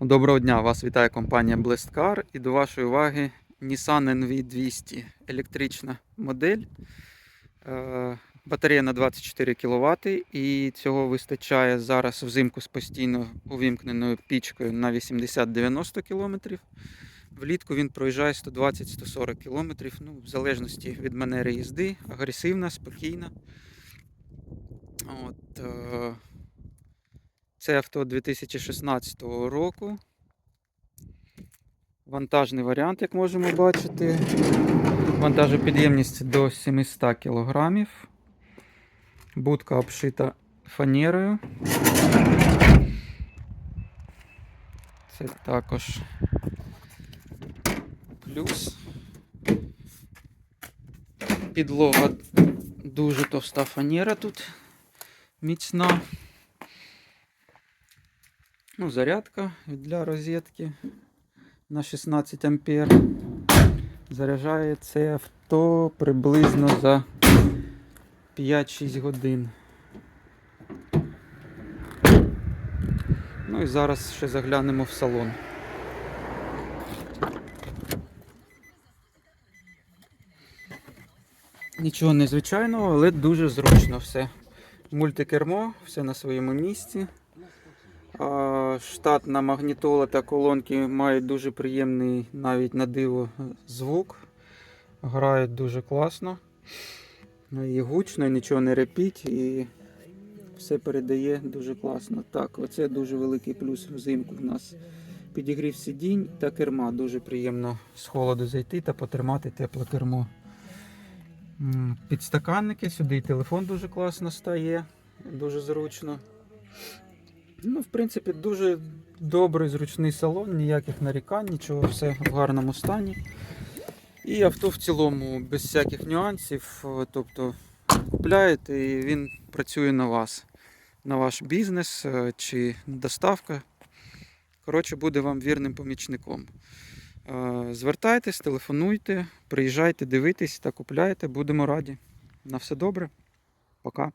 Доброго дня! Вас вітає компанія Blessed Car і до вашої уваги Nissan NV200 електрична модель. Е, Батарея на 24 кВт і цього вистачає зараз взимку з постійно увімкненою пічкою на 80-90 км. Влітку він проїжджає 120-140 км, ну, в залежності від манери їзди, агресивна, спокійна. От, е, це авто 2016 року. Вантажний варіант, як можемо бачити. Вантажопідємність до 700 кг. Будка обшита фанерою. Це також плюс. Підлога дуже товста фанера тут міцна. Ну, зарядка для розетки на 16 ампер. Заряджає це авто приблизно за 5-6 годин. Ну і зараз ще заглянемо в салон. Нічого незвичайного, але дуже зручно все. Мультикермо, все на своєму місці. А, Штатна магнітола та колонки мають дуже приємний навіть на диво звук. Грають дуже класно. І гучно, і нічого не репіть, і все передає дуже класно. Так, оце дуже великий плюс взимку в нас. Підігрів сидінь та керма. Дуже приємно з холоду зайти та потримати тепле кермо. Підстаканники, сюди і телефон дуже класно стає, дуже зручно. Ну, в принципі, дуже добрий, зручний салон, ніяких нарікань, нічого, все в гарному стані. І авто в цілому без всяких нюансів. е, Тобто купляєте і він працює на вас, на ваш бізнес е, чи доставка. Коротше, буде вам вірним помічником. Е, Звертайтесь, телефонуйте, приїжджайте, дивитесь та купляйте. Будемо раді. На все добре. Пока.